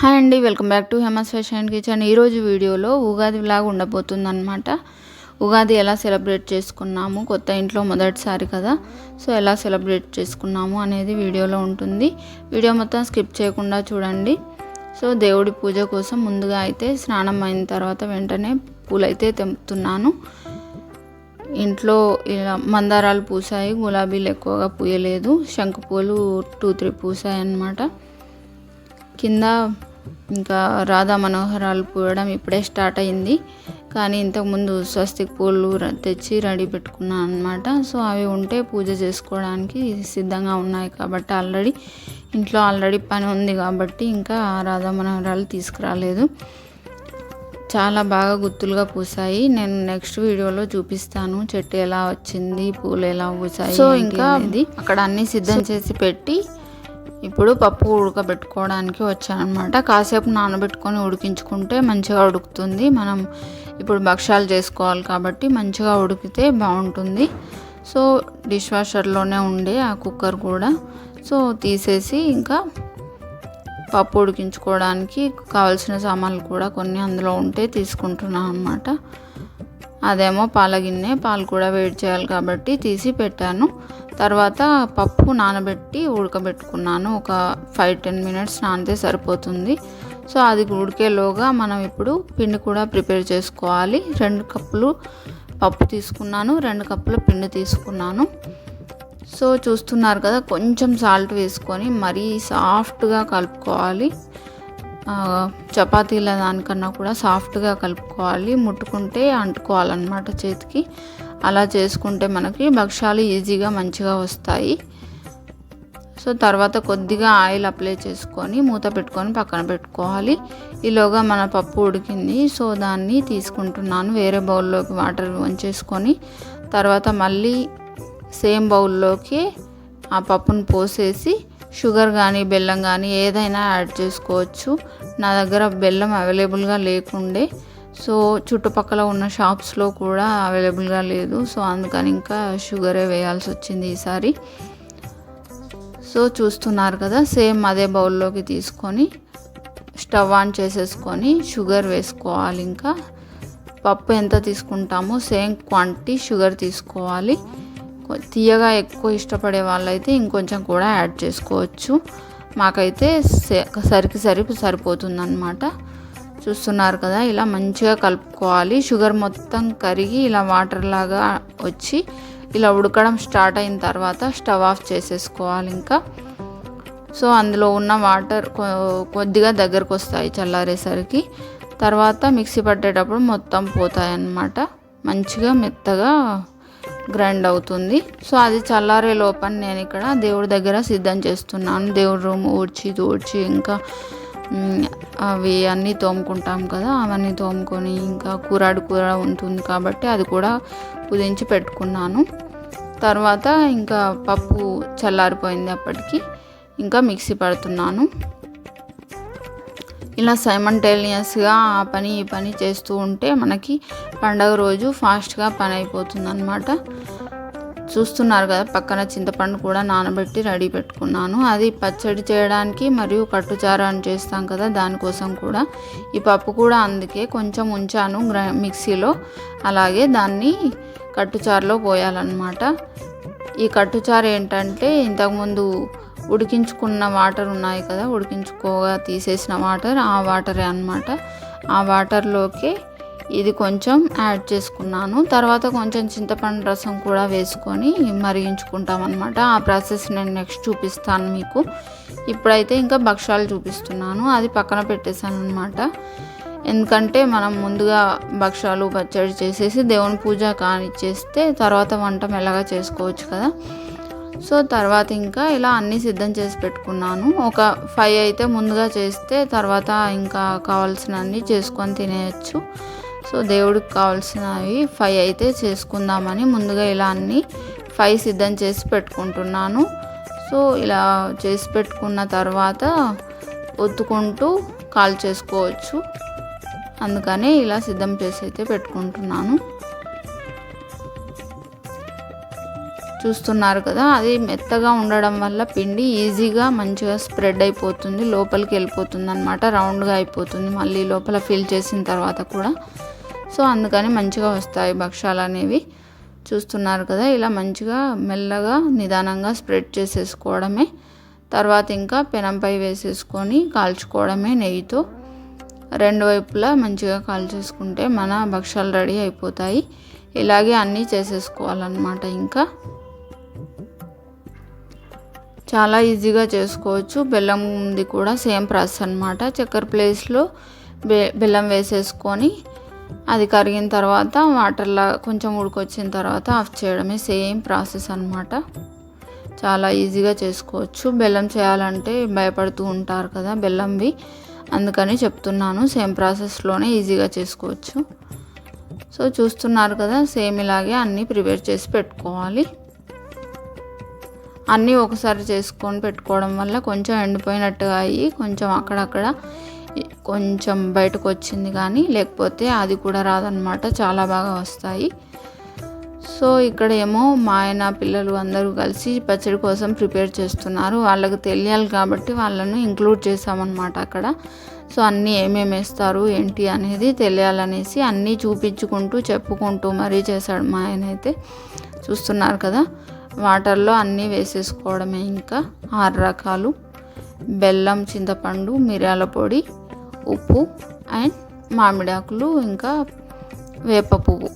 Hi అండి welcome back to Hema's fashion kitchen. ఈరోజు వీడియోలో ఉగాది లాగా ఉండబోతుంది అనమాట ఉగాది ఎలా సెలబ్రేట్ చేసుకున్నాము కొత్త ఇంట్లో మొదటిసారి కదా సో ఎలా సెలబ్రేట్ చేసుకున్నాము అనేది వీడియోలో ఉంటుంది. వీడియో మొత్తం స్కిప్ చేయకుండా చూడండి. సో దేవుడి పూజ కోసం ముందుగా అయితే స్నానం అయిన తర్వాత వెంటనే పూలైతే తెంపుతున్నాను. ఇంట్లో ఇలా మందారాలు పూసాయి గులాబీలు ఎక్కువగా పూయలేదు శంఖ పూలు టూ త్రీ పూసాయి అన్నమాట కింద ఇంకా రాధా మనోహరాలు పూయడం ఇప్పుడే స్టార్ట్ అయింది. కానీ ఇంతకుముందు స్వస్తిక్ పూలు తెచ్చి రెడీ పెట్టుకున్నాను అనమాట సో అవి ఉంటే పూజ చేసుకోవడానికి సిద్ధంగా ఉన్నాయి కాబట్టి ఆల్రెడీ ఇంట్లో ఆల్రెడీ పని ఉంది కాబట్టి ఇంకా రాధా మనోహరాలు తీసుకురాలేదు. చాలా బాగా గుత్తులుగా పూసాయి. నేను నెక్స్ట్ వీడియోలో చూపిస్తాను చెట్టు ఎలా వచ్చింది పూలు ఎలా పూసాయి సో ఇంకా అక్కడ అన్ని సిద్ధం చేసి పెట్టి ఇప్పుడు పప్పు ఉడకబెట్టుకోవడానికి వచ్చానమాట కాసేపు నానబెట్టుకొని ఉడికించుకుంటే మంచిగా ఉడుకుతుంది. మనం ఇప్పుడు భక్ష్యాలు చేసుకోవాలి కాబట్టి మంచిగా ఉడికితే బాగుంటుంది. సో డిష్ వాషర్లోనే ఉండే ఆ కుక్కర్ కూడా. సో తీసేసి ఇంకా పప్పు ఉడికించుకోవడానికి కావాల్సిన సామాన్లు కూడా కొన్ని అందులో ఉంటే తీసుకుంటున్నాను అనమాట అదేమో పాల గిన్నె పాలు కూడా వేడి చేయాలి కాబట్టి తీసి పెట్టాను. తర్వాత పప్పు నానబెట్టి ఉడకబెట్టుకున్నాను. ఒక ఫైవ్ టెన్ మినిట్స్ నానితే సరిపోతుంది. సో అది ఉడికేలోగా మనం ఇప్పుడు పిండి కూడా ప్రిపేర్ చేసుకోవాలి. రెండు కప్పులు పప్పు తీసుకున్నాను రెండు కప్పుల పిండి తీసుకున్నాను. సో చూస్తున్నారు కదా కొంచెం సాల్ట్ వేసుకొని మరీ సాఫ్ట్గా కలుపుకోవాలి. చపాతీల దానికన్నా కూడా సాఫ్ట్గా కలుపుకోవాలి. ముట్టుకుంటే అంటుకోవాలన్నమాట చేతికి. అలా చేసుకుంటే మనకి భక్ష్యాలు ఈజీగా మంచిగా వస్తాయి. సో తర్వాత కొద్దిగా ఆయిల్ అప్లై చేసుకొని మూత పెట్టుకొని పక్కన పెట్టుకోవాలి. ఈలోగా మన పప్పు ఉడికింది. సో దాన్ని తీసుకుంటున్నాను. వేరే బౌల్లోకి వాటర్ వంచేసుకొని. తర్వాత మళ్ళీ సేమ్ బౌల్లోకి ఆ పప్పును పోసేసి షుగర్ కానీ బెల్లం కానీ ఏదైనా యాడ్ చేసుకోవచ్చు. నా దగ్గర బెల్లం అవైలబుల్గా లేకుండే. సో చుట్టుపక్కల ఉన్న షాప్స్లో కూడా అవైలబుల్గా లేదు. సో అందుకని ఇంకా షుగరే వేయాల్సి వచ్చింది ఈసారి. సో చూస్తున్నారు కదా సేమ్ అదే బౌల్లోకి తీసుకొని స్టవ్ ఆన్ చేసేసుకొని షుగర్ వేసుకోవాలి ఇంకా. పప్పు ఎంత తీసుకుంటామో సేమ్ క్వాంటిటీ షుగర్ తీసుకోవాలి. తీయగా ఎక్కువ ఇష్టపడే వాళ్ళైతే ఇంకొంచెం కూడా యాడ్ చేసుకోవచ్చు. మాకైతే సే- సరికి సరి సరిపోతుందన్నమాట. చూస్తున్నారు కదా ఇలా మంచిగా కలుపుకోవాలి. షుగర్ మొత్తం కరిగి ఇలా వాటర్ లాగా వచ్చి ఇలా ఉడకడం స్టార్ట్ అయిన తర్వాత స్టవ్ ఆఫ్ చేసేసుకోవాలి ఇంకా. సో అందులో ఉన్న వాటర్ కొ- కొద్దిగా దగ్గరకు వస్తాయి చల్లారేసరికి. తర్వాత మిక్సీ పట్టేటప్పుడు మొత్తం పోతాయి అన్నమాట మంచిగా మెత్తగా గ్రైండ్ అవుతుంది. సో అది చల్లారే లోపల నేను ఇక్కడ దేవుడి దగ్గర సిద్ధం చేస్తున్నాను. దేవుడి రూమ్ ఊడ్చి తూడ్చి ఇంకా అవి అన్నీ తోముకుంటాం కదా అవన్నీ తోముకొని ఇంకా కూరాడు కూర ఉంటుంది కాబట్టి అది కూడా కుదించి పెట్టుకున్నాను. తర్వాత ఇంకా పప్పు చల్లారిపోయింది అప్పటికి. ఇంకా మిక్సీ పడుతున్నాను. ఇలా సైమంటేనియస్గా ఆ పని ఈ పని చేస్తూ ఉంటే మనకి పండగ రోజు ఫాస్ట్గా పని అయిపోతుంది అనమాట చూస్తున్నారు కదా పక్కన చింతపండు కూడా నానబెట్టి రెడీ పెట్టుకున్నాను. అది పచ్చడి చేయడానికి మరియు కట్టుచారు అని చేస్తాం కదా దానికోసం కూడా. ఈ పప్పు కూడా అందుకే కొంచెం ఉంచాను గ్ర మిక్సీలో. అలాగే దాన్ని కట్టుచారులో పోయాలన్నమాట. ఈ కట్టుచారు ఏంటంటే ఇంతకుముందు ఉడికించుకున్న వాటర్ ఉన్నాయి కదా ఉడికించుకోగా తీసేసిన వాటర్ ఆ వాటరే అన్నమాట. ఆ వాటర్లోకి ఇది కొంచెం యాడ్ చేసుకున్నాను. తర్వాత కొంచెం చింతపండు రసం కూడా వేసుకొని మరిగించుకుంటాం అనమాట ఆ ప్రాసెస్ నేను నెక్స్ట్ చూపిస్తాను మీకు. ఇప్పుడైతే ఇంకా భక్ష్యాలు చూపిస్తున్నాను. అది పక్కన పెట్టేశాను అనమాట ఎందుకంటే మనం ముందుగా భక్ష్యాలు పచ్చడి చేసేసి దేవుని పూజ కానిచ్చేస్తే తర్వాత వంట మెల్లగా చేసుకోవచ్చు కదా. సో తర్వాత ఇంకా ఇలా అన్నీ సిద్ధం చేసి పెట్టుకున్నాను. ఒక ఫైవ్ అయితే ముందుగా చేస్తే తర్వాత ఇంకా కావాల్సినవన్నీ చేసుకొని తినేయచ్చు. సో దేవుడికి కావాల్సినవి ఫైవ్ అయితే చేసుకుందామని ముందుగా ఇలా అన్నీ ఫైవ్ సిద్ధం చేసి పెట్టుకుంటున్నాను. సో ఇలా చేసి పెట్టుకున్న తర్వాత ఒత్తుకుంటూ కాల్ చేసుకోవచ్చు. అందుకనే ఇలా సిద్ధం చేసి అయితే పెట్టుకుంటున్నాను. చూస్తున్నారు కదా అది మెత్తగా ఉండడం వల్ల పిండి ఈజీగా మంచిగా స్ప్రెడ్ అయిపోతుంది లోపలికి వెళ్ళిపోతుంది అనమాట రౌండ్గా అయిపోతుంది మళ్ళీ లోపల ఫిల్ చేసిన తర్వాత కూడా. సో అందుకని మంచిగా వస్తాయి భక్ష్యాలు అనేవి. చూస్తున్నారు కదా ఇలా మంచిగా మెల్లగా నిదానంగా స్ప్రెడ్ చేసేసుకోవడమే. తర్వాత ఇంకా పెనంపై వేసేసుకొని కాల్చుకోవడమే నెయ్యితో. రెండు వైపులా మంచిగా కాల్చేసుకుంటే మన భక్షాలు రెడీ అయిపోతాయి. ఇలాగే అన్నీ చేసేసుకోవాలన్నమాట ఇంకా. చాలా ఈజీగా చేసుకోవచ్చు. బెల్లంది కూడా సేమ్ ప్రాసెస్ అనమాట చక్కెర ప్లేస్లో బె బెల్లం వేసేసుకొని అది కరిగిన తర్వాత వాటర్లా కొంచెం ఉడికొచ్చిన తర్వాత ఆఫ్ చేయడమే సేమ్ ప్రాసెస్ అనమాట చాలా ఈజీగా చేసుకోవచ్చు. బెల్లం చేయాలంటే భయపడుతూ ఉంటారు కదా బెల్లంవి. అందుకని చెప్తున్నాను సేమ్ ప్రాసెస్లోనే ఈజీగా చేసుకోవచ్చు. సో చూస్తున్నారు కదా సేమ్ ఇలాగే అన్నీ ప్రిపేర్ చేసి పెట్టుకోవాలి. అన్నీ ఒకసారి చేసుకొని పెట్టుకోవడం వల్ల కొంచెం ఎండిపోయినట్టుగా అయ్యి కొంచెం అక్కడక్కడ కొంచెం బయటకు వచ్చింది కానీ లేకపోతే అది కూడా రాదనమాట చాలా బాగా వస్తాయి. సో ఇక్కడ ఏమో మా ఆయన పిల్లలు అందరూ కలిసి పచ్చడి కోసం ప్రిపేర్ చేస్తున్నారు. వాళ్ళకి తెలియాలి కాబట్టి వాళ్ళను ఇంక్లూడ్ చేసామన్నమాట అక్కడ. సో అన్నీ ఏమేమి వేస్తారు ఏంటి అనేది తెలియాలనేసి అన్నీ చూపించుకుంటూ చెప్పుకుంటూ మరీ చేశాడు మా ఆయన అయితే. చూస్తున్నారు కదా? వాటర్లో అన్నీ వేసేసుకోవడమే ఇంకా. ఆరు రకాలు. బెల్లం చింతపండు మిరియాల పొడి ఉప్పు అండ్ మామిడి ఆకులు ఇంకా వేప పువ్వు.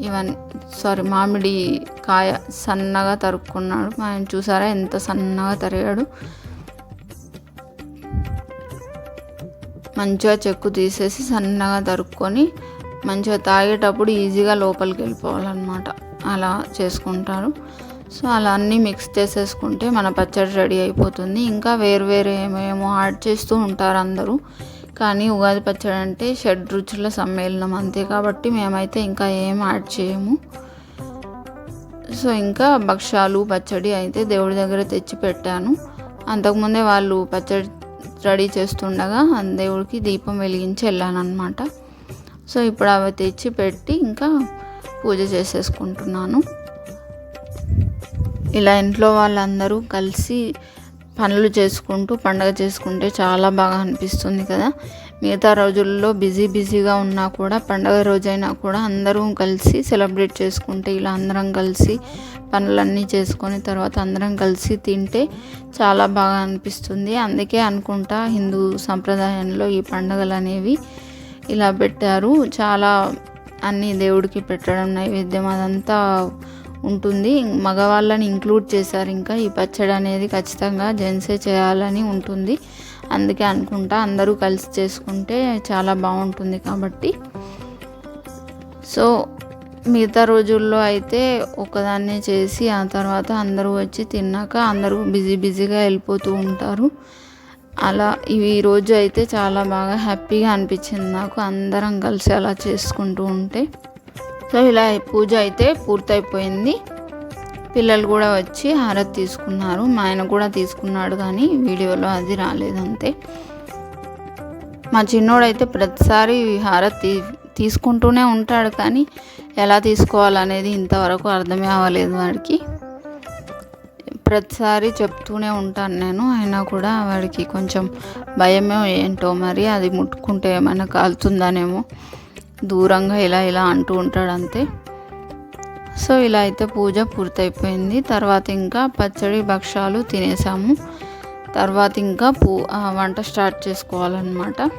ఇవన్నీ సారీ మామిడి కాయ సన్నగా తరుక్కున్నాడు. ఆయన చూసారా ఎంత సన్నగా తరిగాడు. మంచిగా చెక్కు తీసేసి సన్నగా తరుక్కొని మంచిగా తాగేటప్పుడు ఈజీగా లోపలికి వెళ్ళిపోవాలన్నమాట. అలా చేసుకుంటారు. సో అలా అన్నీ మిక్స్ చేసేసుకుంటే మన పచ్చడి రెడీ అయిపోతుంది. ఇంకా వేరు వేరు ఏమేమో యాడ్ చేస్తూ ఉంటారు అందరూ. కానీ ఉగాది పచ్చడి అంటే షడ్ రుచుల సమ్మేళనం అంతే కాబట్టి మేమైతే ఇంకా ఏం యాడ్ చేయము. సో ఇంకా భక్ష్యాలు పచ్చడి అయితే దేవుడి దగ్గర తెచ్చి పెట్టాను. అంతకుముందే వాళ్ళు పచ్చడి రెడీ చేస్తుండగా దేవుడికి దీపం వెలిగించి వెళ్ళాను సో ఇప్పుడు అవి తెచ్చి పెట్టి ఇంకా పూజ చేసేసుకుంటున్నాను. ఇలా ఇంట్లో వాళ్ళందరూ కలిసి పనులు చేసుకుంటూ పండగ చేసుకుంటే చాలా బాగా అనిపిస్తుంది కదా. మిగతా రోజుల్లో బిజీ బిజీగా ఉన్నా కూడా పండగ రోజైనా కూడా అందరూ కలిసి సెలబ్రేట్ చేసుకుంటే ఇలా అందరం కలిసి పనులన్నీ చేసుకొని తర్వాత అందరం కలిసి తింటే చాలా బాగా అనిపిస్తుంది. అందుకే అనుకుంటా హిందూ సంప్రదాయంలో ఈ పండుగలు అనేవి ఇలా పెట్టారు. చాలా అన్ని దేవుడికి పెట్టడం నైవేద్యం అదంతా ఉంటుంది. మగవాళ్ళని ఇంక్లూడ్ చేశారు ఇంకా. ఈ పచ్చడి అనేది ఖచ్చితంగా జెంట్సే చేయాలని ఉంటుంది. అందుకే అనుకుంటా అందరూ కలిసి చేసుకుంటే చాలా బాగుంటుంది కాబట్టి. సో మిగతా రోజుల్లో అయితే ఒకదాన్నే చేసి ఆ తర్వాత అందరూ వచ్చి తిన్నాక అందరూ బిజీ బిజీగా వెళ్ళిపోతూ ఉంటారు. అలా ఈ రోజు అయితే చాలా బాగా హ్యాపీగా అనిపించింది నాకు. అందరం కలిసి అలా చేసుకుంటూ ఉంటే. సో ఇలా పూజ అయితే పూర్తయిపోయింది. పిల్లలు కూడా వచ్చి హారతి తీసుకున్నారు. మా ఆయన కూడా తీసుకున్నాడు కానీ వీడియోలో అది రాలేదంతే మా చిన్నోడైతే ప్రతిసారి హారతి తీసుకుంటూనే ఉంటాడు కానీ ఎలా తీసుకోవాలనేది ఇంతవరకు అర్థమే అవ్వలేదు వాడికి. ప్రతిసారి చెప్తూనే ఉంటాను నేను. అయినా కూడా వాడికి కొంచెం భయమే ఏంటో మరి అది ముట్టుకుంటే ఏమైనా కాలుతుందనేమో. దూరంగా ఇలా ఇలా అంటూ ఉంటాడు అంతే. సో ఇలా అయితే పూజ పూర్తయిపోయింది. తర్వాత ఇంకా పచ్చడి భక్షాలు తినేసాము. తర్వాత ఇంకా పూ వంట స్టార్ట్ చేసుకోవాలన్నమాట.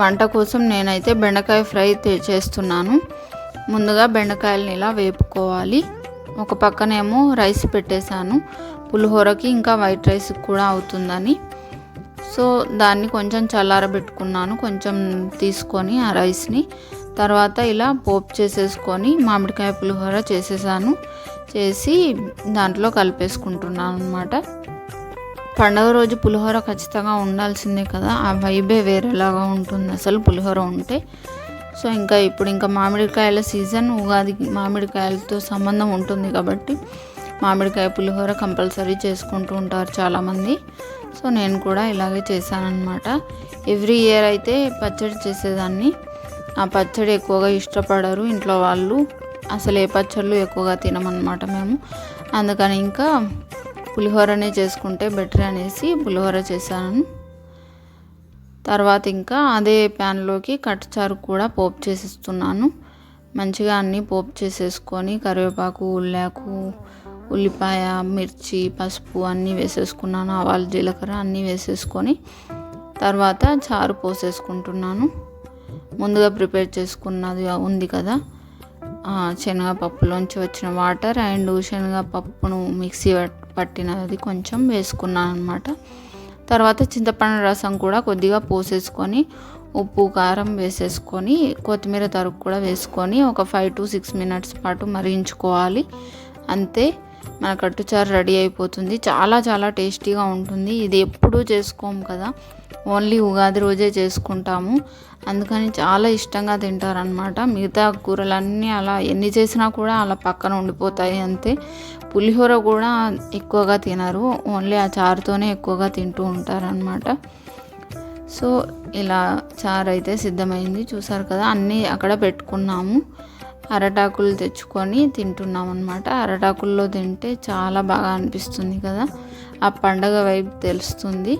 వంట కోసం నేనైతే బెండకాయ ఫ్రై చేస్తున్నాను. ముందుగా బెండకాయలని ఇలా వేపుకోవాలి. ఒక పక్కనేమో రైస్ పెట్టేశాను. పులిహోరకి ఇంకా వైట్ రైస్ కూడా అవుతుందని. సో దాన్ని కొంచెం చల్లారబెట్టుకున్నాను. కొంచెం తీసుకొని ఆ రైస్ని. తర్వాత ఇలా పోపు చేసేసుకొని మామిడికాయ పులిహోర చేసేసాను. చేసి దాంట్లో కలిపేసుకుంటున్నాను అనమాట పండగ రోజు పులిహోర ఖచ్చితంగా ఉండాల్సిందే కదా. ఆ వైబే వేరేలాగా ఉంటుంది అసలు పులిహోర ఉంటే. సో ఇంకా ఇప్పుడు ఇంకా మామిడికాయల సీజన్ ఉగాది మామిడికాయలతో సంబంధం ఉంటుంది కాబట్టి మామిడికాయ పులిహోర కంపల్సరీ చేసుకుంటూ ఉంటారు చాలామంది. సో నేను కూడా ఇలాగే చేశానన్నమాట. ఎవ్రీ ఇయర్ అయితే పచ్చడి చేసేదాన్ని. ఆ పచ్చడి ఎక్కువగా ఇష్టపడరు ఇంట్లో వాళ్ళు. అసలు ఏ పచ్చళ్ళు ఎక్కువగా తినమన్నమాట మేము. అందుకని ఇంకా పులిహోరనే చేసుకుంటే బెటర్ అనేసి పులిహోర చేశాను. తర్వాత ఇంకా అదే ప్యాన్లోకి కట్టచారు కూడా పోపు చేసేస్తున్నాను. మంచిగా అన్నీ పోపు చేసేసుకొని కరివేపాకు ఉల్లాకు ఉల్లిపాయ మిర్చి పసుపు అన్నీ వేసేసుకున్నాను. ఆవాలు జీలకర్ర అన్నీ వేసేసుకొని తర్వాత చారు పోసేసుకుంటున్నాను. ముందుగా ప్రిపేర్ చేసుకున్నది ఉంది కదా శనగపప్పులోంచి వచ్చిన వాటర్ అండ్ శనగపప్పును మిక్సీ పట్టినది కొంచెం వేసుకున్నాను అనమాట తర్వాత చింతపండు రసం కూడా కొద్దిగా పోసేసుకొని ఉప్పు కారం వేసేసుకొని కొత్తిమీర తరుగు కూడా వేసుకొని ఒక ఫైవ్ టు సిక్స్ మినిట్స్ పాటు మరిగించుకోవాలి. అంతే. మన కట్టుచారు రెడీ అయిపోతుంది. చాలా చాలా టేస్టీగా ఉంటుంది. ఇది ఎప్పుడూ చేసుకోము కదా. ఓన్లీ ఉగాది రోజే చేసుకుంటాము. అందుకని చాలా ఇష్టంగా తింటారనమాట మిగతా కూరలన్నీ అలా ఎన్ని చేసినా కూడా అలా పక్కన ఉండిపోతాయి అంతే. పులిహోర కూడా ఎక్కువగా తినరు. ఓన్లీ ఆ చారుతోనే ఎక్కువగా తింటూ ఉంటారనమాట సో ఇలా చారు అయితే సిద్ధమైంది. చూసారు కదా అన్నీ అక్కడ పెట్టుకున్నాము. అరటాకులు తెచ్చుకొని తింటున్నాం అనమాట అరటాకుల్లో తింటే చాలా బాగా అనిపిస్తుంది కదా. ఆ పండగ వైపు తెలుస్తుంది.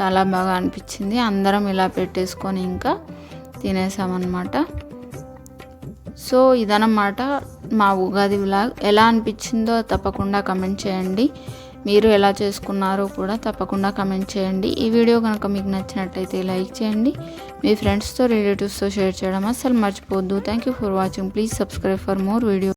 చాలా బాగా అనిపించింది. అందరం ఇలా పెట్టేసుకొని ఇంకా తినేసామన్నమాట. సో ఇదనమాట మా ఉగాది వ్లాగ్. ఎలా అనిపించిందో తప్పకుండా కమెంట్ చేయండి. మీరు ఎలా చేసుకున్నారో కూడా తప్పకుండా కమెంట్ చేయండి. ఈ వీడియో కనుక మీకు నచ్చినట్టయితే లైక్ చేయండి. మీ ఫ్రెండ్స్తో రిలేటివ్స్తో షేర్ చేయడం అస్సలు మర్చిపోవద్దు. Thank you for watching please subscribe for more video